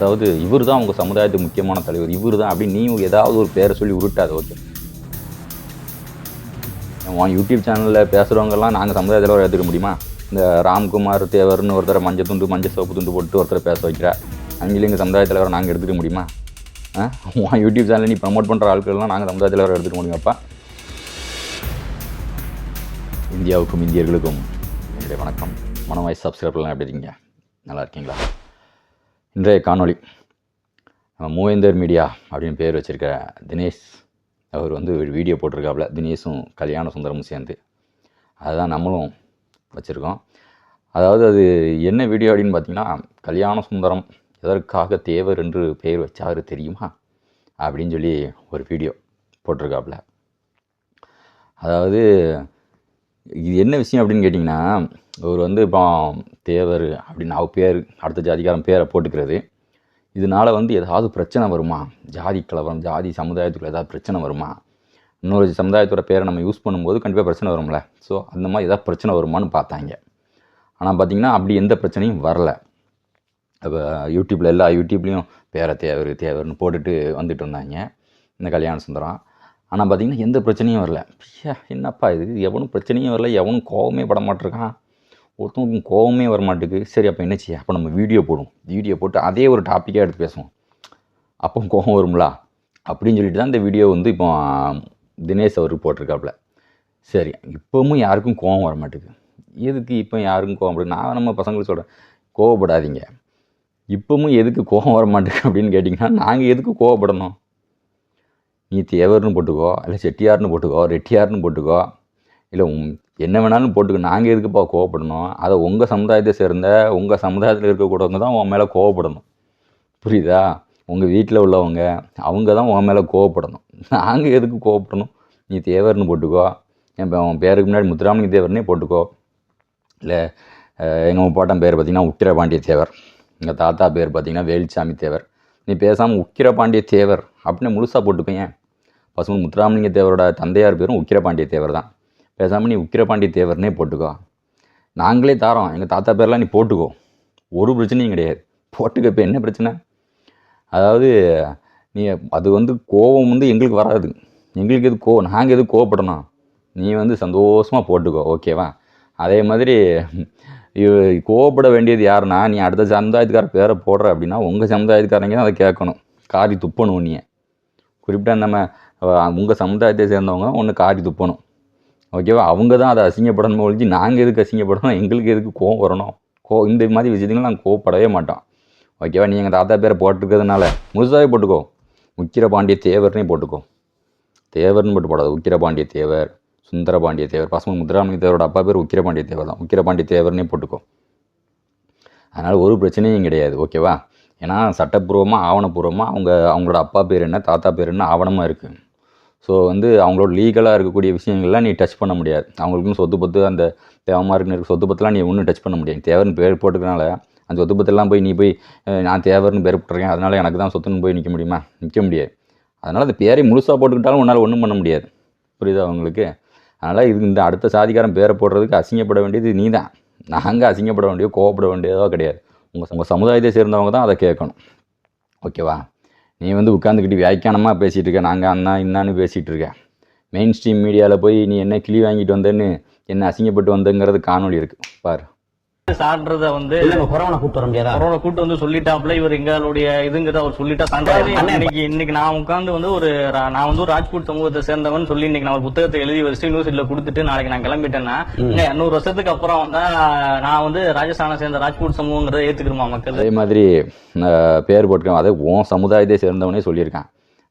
அதாவது இவர் தான் உங்கள் சமுதாயத்துக்கு முக்கியமான தலைவர் இவர் தான் அப்படின்னு நீ ஏதாவது ஒரு பேரை சொல்லி உருட்டாது ஓகே உன் யூடியூப் சேனலில் பேசுகிறவங்கெல்லாம் நாங்கள் சமுதாய தலைவர் எடுத்துக்க முடியுமா? இந்த ராம்குமார் தேவர்னு ஒருத்தரை மஞ்சள் துண்டு மஞ்சள் சோப்பு துண்டு போட்டு ஒருத்தர் பேச வைக்கிறா அங்கேயும் எங்கள் சமுதாய தலைவரை நாங்கள் எடுத்துக்க முடியுமா? ஆ? உன் யூடியூப் சேனலில் நீ ப்ரமோட் பண்ணுற ஆட்கள்லாம் நாங்கள் சமுதாய தலைவரை எடுத்துக்க முடியுமாப்பா? இந்தியாவுக்கும் இந்தியர்களுக்கும் என்னுடைய வணக்கம். மனவாய் சப்ஸ்கிரைப்லாம் எப்படி இருக்கீங்க? நல்லா இருக்கீங்களா? இன்றைய காணொளி. நம்ம மூவேந்தர் மீடியா அப்படின்னு பேர் வச்சுருக்க தினேஷ் அவர் வந்து ஒரு வீடியோ போட்டிருக்காப்புல தினேஷும் கல்யாண சுந்தரமும் சேர்ந்து. அதுதான் நம்மளும் வச்சுருக்கோம். அதாவது அது என்ன வீடியோ அப்படின்னு பார்த்தீங்கன்னா கல்யாண சுந்தரம் எதற்காக தேவர் என்று பெயர் வச்சாரு தெரியுமா? அப்படின்னு சொல்லி ஒரு வீடியோ போட்டிருக்காப்புல. அதாவது இது என்ன விஷயம் அப்படின்னு கேட்டிங்கன்னா அவர் வந்து இப்போ தேவர் அப்படின்னு அவர் பேர் அடுத்த ஜாதிக்காரன் பேரை போட்டுக்கிறது. இதனால் வந்து ஏதாவது பிரச்சனை வருமா? ஜாதி கலவரம் ஜாதி சமுதாயத்துக்குள்ள ஏதாவது பிரச்சனை வருமா? இன்னொரு சமுதாயத்தோட பேரை நம்ம யூஸ் பண்ணும்போது கண்டிப்பாக பிரச்சனை வரும்ல. ஸோ அந்த மாதிரி ஏதாவது பிரச்சனை வருமான்னு பார்த்தாங்க. ஆனால் பார்த்திங்கன்னா அப்படி எந்த பிரச்சனையும் வரல. இப்போ யூடியூப்பில் எல்லா யூடியூப்லேயும் பேரை தேவர் தேவர்னு போட்டுட்டு வந்துட்டு இருந்தாங்க. இந்த கல்யாண சுந்தரம். ஆனால் பார்த்தீங்கன்னா எந்த பிரச்சனையும் வரல. ஐயா என்னப்பா இது? எவனும் பிரச்சனையும் வரல எவனும் கோவமே பட மாட்டிருக்கான். ஒருத்தவங்களுக்கும் கோவமே வர மாட்டேங்குது. சரி அப்போ என்ன செய்ய? அப்போ நம்ம வீடியோ போடுவோம். வீடியோ போட்டு அதே ஒரு டாப்பிக்காக எடுத்து பேசுவோம். அப்போ கோவம் வரும்ல? அப்படின்னு சொல்லிட்டு தான் இந்த வீடியோ வந்து இப்போ தினேஷ் அவர் போட்டிருக்காப்புல. சரி இப்போவும் யாருக்கும் கோவம் வர மாட்டேங்குது. எதுக்கு இப்போ யாருக்கும் கோவம் அப்படி நான் நம்ம பசங்களுக்கு சொல்கிறேன் கோவப்படாதீங்க. இப்போவும் எதுக்கு கோவம் வர மாட்டேங்குது அப்படின்னு கேட்டிங்கன்னா நாங்கள் எதுக்கு கோவப்படணும்? நீ தேவர்னு போட்டுக்கோ இல்லை செட்டியார்னு போட்டுக்கோ ரெட்டியார்னு போட்டுக்கோ இல்லை என்ன வேணாலும் போட்டுக்கோ நாங்கள் எதுக்குப்பா கோவப்படணும்? அதை உங்கள் சமுதாயத்தை சேர்ந்த உங்கள் சமுதாயத்தில் இருக்கக்கூடியவங்க தான் உன் மேலே கோவப்படணும். புரியுதா? உங்கள் வீட்டில் உள்ளவங்க அவங்க தான் உன் மேலே கோவப்படணும். நாங்கள் எதுக்கு கோவப்படணும்? நீ தேவர்னு போட்டுக்கோ. இப்போ உன் பேருக்கு முன்னாடி முத்துராமலிங்க தேவர்னே போட்டுக்கோ. இல்லை எங்கள் பாட்டன் பேர் பார்த்திங்கன்னா உக்கிர பாண்டிய தேவர். எங்கள் தாத்தா பேர் பார்த்திங்கன்னா வேலுச்சாமி தேவர். நீ பேசாமல் உக்கிர பாண்டிய தேவர் அப்படின்னு முழுசாக போட்டுக்கோங்க பசுமன் முத்துராமலிங்க தேவரோட தந்தையார் பேரும் உக்கிரபாண்டிய தேவர் தான். பேசாமல் நீ உக்கிரபாண்டிய தேவர்னே போட்டுக்கோ. நாங்களே தாரோம். எங்கள் தாத்தா பேர்லாம் நீ போட்டுக்கோ. ஒரு பிரச்சனையும் கிடையாது. போட்டுக்க இப்போ என்ன பிரச்சனை? அதாவது நீ அது வந்து கோபம் வந்து எங்களுக்கு வராது. எங்களுக்கு எது கோ நாங்கள் எது கோவப்படணும்? நீ வந்து சந்தோஷமாக போட்டுக்கோ. ஓகேவா? அதே மாதிரி கோவப்பட வேண்டியது யாருன்னா நீ அடுத்த சமுதாயத்துக்கார பேரை போடுற அப்படின்னா உங்கள் சமுதாயத்துக்காரங்க தான் அதை கேட்கணும். காரி துப்பணும் நீ குறிப்பிட்ட நம்ம உங்கள் சமுதாயத்தை சேர்ந்தவங்க ஒன்று காரி துப்பணும். ஓகேவா அவங்க தான் அதை அசிங்கப்படணும் ஒழிஞ்சு நாங்கள் எதுக்கு அசிங்கப்படணும் எங்களுக்கு எதுக்கு கோவம் வரணும்? கோ இந்த மாதிரி விஷயத்துக்கு நாங்கள் கோவப்படவே மாட்டோம். ஓகேவா நீ எங்கள் தாத்தா பேரை போட்டிருக்கிறதுனால முழுசாகவே போட்டுக்கோ. உக்கிரபாண்டிய தேவர்னே போட்டுக்கோ. தேவர்னு போட்டு போடாது. உக்கிரபாண்டிய தேவர் சுந்தரபாண்டிய தேவர் பசுமன் முத்துராமலிங்க தேவரோட அப்பா பேர் உக்கிரபாண்டிய தேவர் தான். உக்கிரபாண்டிய தேவர்னே போட்டுக்கோ. அதனால் ஒரு பிரச்சனையும் கிடையாது. ஓகேவா ஏன்னா சட்டப்பூர்வமாக ஆவணப்பூர்வமாக அவங்க அவங்களோட அப்பா பேர் என்ன தாத்தா பேர் என்ன ஆவணமாக இருக்குது ஸோ வந்து அவங்களோட லீகலாக இருக்கக்கூடிய விஷயங்கள்லாம் நீ டச் பண்ண முடியாது. அவங்களுக்கும் சொத்து பத்து அந்த தேவமாருக்கு இருக்க சொத்து பத்துலாம் நீ ஒன்றும் டச் பண்ண முடியாது. தேவர்னு பேர் போட்டுக்கனால அந்த சொத்து பத்தெல்லாம் போய் நீ போய் நான் தேவர்னு பேர் போட்டிருக்கேன். அதனால் எனக்கு தான் சொத்துன்னு போய் நிற்க முடியுமா? நிற்க முடியாது. அதனால் அந்த பேரை முழுசாக போட்டுக்கிட்டாலும் உன்னால் ஒன்றும் பண்ண முடியாது. புரியுதா அவங்களுக்கு அதனால் இது இந்த அடுத்த சாதிக்காரன் பேரை போடுறதுக்கு அசிங்கப்பட வேண்டியது நீ தான். நாங்கள் அசிங்கப்பட வேண்டியதோ கோவப்பட வேண்டியதோ கிடையாது. உங்கள் உங்கள் சமுதாயத்தை சேர்ந்தவங்க தான் அதை கேட்கணும். ஓகேவா? நீ வந்து உட்காந்துக்கிட்டு வியாக்கியானமாக பேசிகிட்டு இருக்க நாங்கள் அண்ணா இன்னான்னு பேசிகிட்டு இருக்கேன் மெயின் ஸ்ட்ரீம் மீடியாவில் போய் நீ என்ன கிளி வாங்கிட்டு வந்தேன்னு என்ன அசிங்கப்பட்டு வந்தேங்கிறது காணொளி இருக்குது பாரு. சான்றத வந்து கொரோனா கூட்டு வர முடியாதா கொரோனா கூட்டு வந்து சொல்லிட்டாப்ல இவர் எங்களுடைய இதுங்கிறத அவர் சொல்லிட்டா சான்றாரு. இன்னைக்கு இன்னைக்கு நான் உட்கார்ந்து வந்து ஒரு நான் வந்து ஒரு ராஜ்பூட் சமூகத்தை சேர்ந்தவன் சொல்லி இன்னைக்கு நான் ஒரு புத்தகத்தை எழுதி வச்சுட்டு யூனிவர்சிட்டியில கொடுத்துட்டு நாளைக்கு நான் கிளம்பிட்டேன்னா நூறு வருஷத்துக்கு அப்புறம் வந்தா நான் வந்து ராஜஸ்தானை சேர்ந்த ராஜ்பூட் சமூகங்கிறத ஏத்துக்கிறோமா மக்கள்? அதே மாதிரி பேர் போட்டுக்கான் அதே உன் சமுதாயத்தை சேர்ந்தவனே சொல்லியிருக்கான்.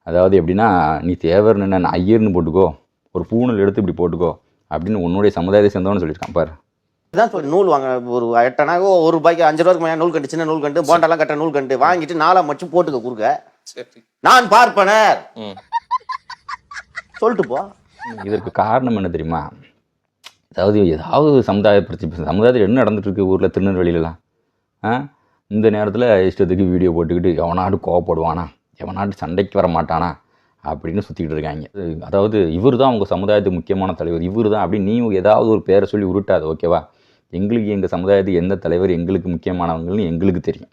அதாவது எப்படின்னா நீ தேவர்னு என்ன ஐயர்னு போட்டுக்கோ ஒரு பூணல் எடுத்து இப்படி போட்டுக்கோ அப்படின்னு உன்னுடைய சமுதாயத்தை சேர்ந்தவனு சொல்லியிருக்கான். பாரு. இதான் சொல்லி நூல் வாங்க ஒரு எட்டனாக ஒரு ரூபாய்க்கு அஞ்சு ரூபாய்க்கு மேலே நூல் கண்டு சின்ன நூல் கண்டு போண்டாலாம் கட்ட நூல் கண்டு வாங்கிட்டு நாலா மச்சு போட்டுக்க குறுக்க. நான் பார்ப்பனர். சொல்லிட்டு போ. இதற்கு காரணம் என்ன தெரியுமா? அதாவது ஏதாவது சமுதாய பிரச்சனை சமுதாயத்தில் என்ன நடந்துட்டு இருக்கு ஊரில் திருநெல்வேலியிலலாம் ஆ? இந்த நேரத்தில் இஷ்டத்துக்கு வீடியோ போட்டுக்கிட்டு எவனாட்டு கோவப்படுவானா? எவனாட்டு சண்டைக்கு வர மாட்டானா அப்படின்னு சுற்றிக்கிட்டு இருக்காங்க. அது- அதாவது இவர் தான் உங்கள் சமுதாயத்துக்கு முக்கியமான தலைவர். இவர் தான் அப்படின்னு நீ ஏதாவது ஒரு பேரை சொல்லி உருட்டாது ஓகேவா? எங்களுக்கு எங்கள் சமுதாயத்துக்கு எந்த தலைவர் எங்களுக்கு முக்கியமானவங்கன்னு எங்களுக்கு தெரியும்.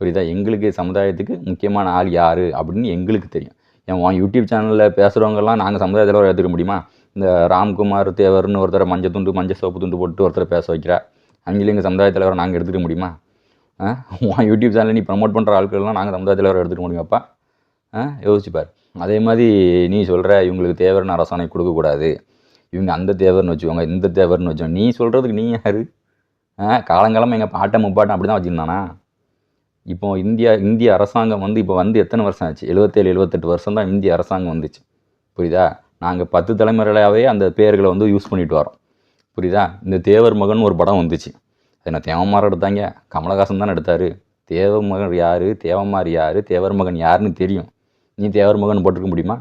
புரியுதா? எங்களுக்கு சமுதாயத்துக்கு முக்கியமான ஆள் யார் அப்படின்னு எங்களுக்கு தெரியும். என் யூடியூப் சேனலில் பேசுகிறவங்கலாம் நாங்கள் சமுதாயத்தில் எடுத்துக்க முடியுமா? இந்த ராம்குமார் தேவர்னு ஒருத்தரை மஞ்சள் துண்டு மஞ்சள் சோப்பு துண்டு போட்டு ஒருத்தரை பேச வைக்கிறா. அங்கேயும் எங்கள் சமுதாய தலைவரை நாங்கள் எடுத்துக்க முடியுமா? உன் யூடியூப் சேனலில் நீ ப்ரமோட் பண்ணுற ஆட்கள்லாம் நாங்கள் சமுதாய தலைவரை எடுத்துக்க முடியுமாப்பா? யோசிச்சுப்பார் யோசிச்சு பார். அதே மாதிரி நீ சொல்கிற இவங்களுக்கு தேவையான அரசாணை கொடுக்கக்கூடாது. இவங்க அந்த தேவர்னு வச்சுக்கோங்க இந்த தேவர்னு வச்சோம் நீ சொல்கிறதுக்கு நீ யார்? காலங்காலமாக எங்கள் பாட்டை முப்பாட்டம் அப்படி தான் வச்சுருந்தானா இப்போ இந்தியா இந்திய அரசாங்கம் வந்து இப்போ வந்து எத்தனை வருஷம் ஆச்சு? எழுபத்தேழு எழுபத்தெட்டு வருஷம் தான் இந்திய அரசாங்கம் வந்துச்சு. புரியுதா? நாங்கள் பத்து தலைமுறையாகவே அந்த பேர்களை வந்து யூஸ் பண்ணிட்டு வரோம் புரியுதா? இந்த தேவர் மகன் ஒரு படம் வந்துச்சு. அது நான் தேவமாரம் எடுத்தாங்க? கமலஹாசன் தானே எடுத்தார். தேவ மகன் யார்? தேவமார் யார்? தேவர் மகன் யாருன்னு தெரியும். நீ தேவர் மகன் போட்டிருக்க முடியுமா?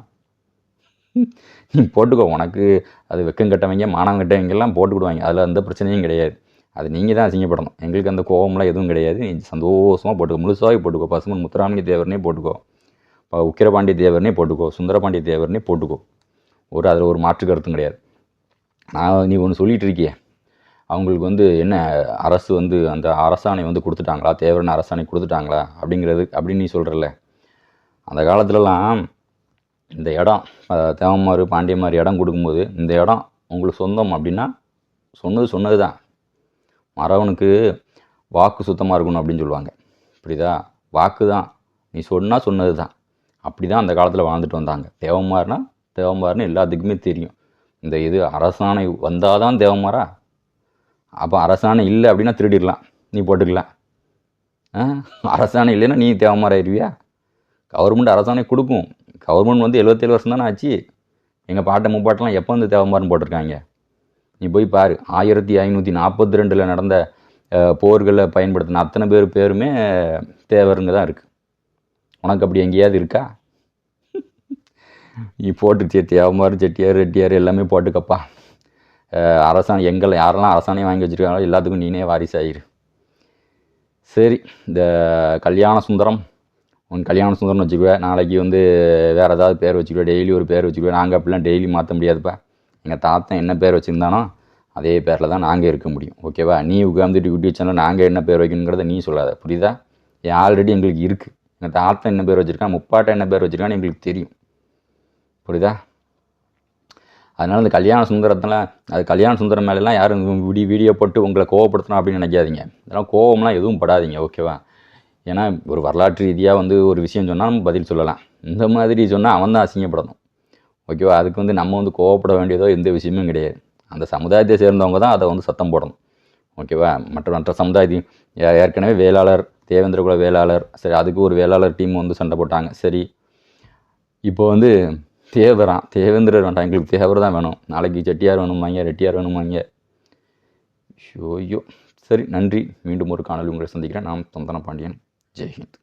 நீ போட்டுக்கோ உனக்கு அது வெக்கம் கட்டவங்க மானம் கட்டவங்கெல்லாம் போட்டுக்கிடுவாங்க. அதில் எந்த பிரச்சனையும் கிடையாது. அது நீங்கள் தான் அசிங்கப்படணும். எங்களுக்கு அந்த கோபம்லாம் எதுவும் கிடையாது. நீ சந்தோஷமாக போட்டுக்கோ. முழுசாகவே போட்டுக்கோ. பசுமன் முத்துராமலிங்க தேவர்னே போட்டுக்கோ. உக்கிரபாண்டி உக்கிரபாண்டிய தேவர்னே போட்டுக்கோ. சுந்தரபாண்டிய தேவர்னே போட்டுக்கோ. ஒரு அதில் ஒரு மாற்று கருத்தும் கிடையாது. நான் நீ ஒன்று சொல்லிகிட்டு இருக்கியே. அவங்களுக்கு வந்து என்ன அரசு வந்து அந்த அரசாணை வந்து கொடுத்துட்டாங்களா? தேவரன் அரசாணை கொடுத்துட்டாங்களா? அப்படிங்கிறது அப்படின்னு நீ சொல்கிறல்ல அந்த காலத்துலலாம் இந்த இடம் தேவமாறு பாண்டியமாரி இடம் கொடுக்கும்போது இந்த இடம் உங்களுக்கு சொந்தம் அப்படின்னா சொன்னது சொன்னது தான் மறவனுக்கு வாக்கு சுத்தமாக இருக்கணும் அப்படின்னு சொல்லுவாங்க. புரியுதா? வாக்கு தான் நீ சொன்னால் சொன்னது தான் அப்படி தான் அந்த காலத்தில் வாழ்ந்துட்டு வந்தாங்க. தேவமாறுனா தேவமாறுன்னு எல்லாத்துக்குமே தெரியும். இந்த இது அரசாணை வந்தால் தான் தேவமாரா அப்போ அரசாணை இல்லை அப்படின்னா திருடிடலாம். நீ போட்டுக்கலாம். ஆ? அரசாணை இல்லைன்னா நீ தேவமாராயிருவியா கவர்மெண்ட் அரசாணை கொடுக்கும். கவர்மெண்ட் வந்து எழுபத்தேழு வருஷம் தானே ஆச்சு? எங்கள் பாட்டை முப்பாட்டெல்லாம் எப்போ வந்து தேவைமாறுன்னு போட்டிருக்காங்க? நீ போய் பாரு. ஆயிரத்தி ஐநூற்றி நாற்பத்தி ரெண்டில் நடந்த போர்களை பயன்படுத்தின அத்தனை பேர் பேருமே தேவருங்க தான் இருக்குது உனக்கு அப்படி எங்கேயாவது இருக்கா? நீ போட்டு தேவமாறு செட்டியார் ரெட்டியார் எல்லாமே போட்டுக்கப்பா. அரசாணை எங்களை யாரெல்லாம் அரசாணை வாங்கி வச்சுருக்காங்களோ எல்லாத்துக்கும் நீனே வாரிசாயிரு. சரி இந்த கல்யாண சுந்தரம் உன் கல்யாண சுந்தரம்னு வச்சுக்குவேன் நாளைக்கு வந்து வேறு ஏதாவது பேர் வச்சுக்குவேன் டெய்லி ஒரு பேர் வச்சுக்குவேன் நாங்கள் அப்படிலாம் டெய்லி மாற்ற முடியாதுப்பா. எங்கள் தாத்தன் என்ன பேர் வச்சுருந்தானோ அதே பேரில் தான் நாங்கள் இருக்க முடியும். ஓகேவா நீ உட்காந்துட்டு யூடியூப் சேனல் நாங்கள் என்ன பேர் வைக்கணுங்கிறத நீ சொல்லாத. புரியுதா? ஏன் ஆல்ரெடி எங்களுக்கு இருக்குது எங்கள் தாத்தன் என்ன பேர் வச்சுருக்கான் முப்பாட்டை என்ன பேர் வச்சுருக்கான்னு எங்களுக்கு தெரியும். புரியுதா? அதனால் இந்த கல்யாண சுந்தரத்தில் அது கல்யாண சுந்தரம் மேலெலாம் யாரும் விடி வீடியோ போட்டு உங்களை கோவப்படுத்தணும் அப்படின்னு நினைக்காதீங்க. இதெல்லாம் கோவம்லாம் எதுவும் படாதீங்க. ஓகேவா ஏன்னா ஒரு வரலாற்று ரீதியாக வந்து ஒரு விஷயம் சொன்னால் நம்ம பதில் சொல்லலாம். இந்த மாதிரி சொன்னால் அவன் தான் அசிங்கப்படணும். ஓகேவா அதுக்கு வந்து நம்ம வந்து கோவப்பட வேண்டியதோ எந்த விஷயமும் கிடையாது. அந்த சமுதாயத்தை சேர்ந்தவங்க தான் அதை வந்து சத்தம் போடணும். ஓகேவா மற்ற மற்ற சமுதாயத்தையும் ஏற்கனவே வேளாளர் தேவேந்திரகுல வேளாளர் சரி அதுக்கு ஒரு வேளாளர் டீம் வந்து சண்டை போட்டாங்க. சரி. இப்போ வந்து தேவரான் தேவேந்திரர் வேண்டாம். எங்களுக்கு தேவர் தான் வேணும். நாளைக்கு செட்டியார் வேணுமாங்க ரெட்டியார் வேணுமாங்க ஐயோ ஐயோ. சரி நன்றி. மீண்டும் ஒரு காணொலி உங்களை சந்திக்கிறேன். நான் தொந்தன பாண்டியன். जय हिंद।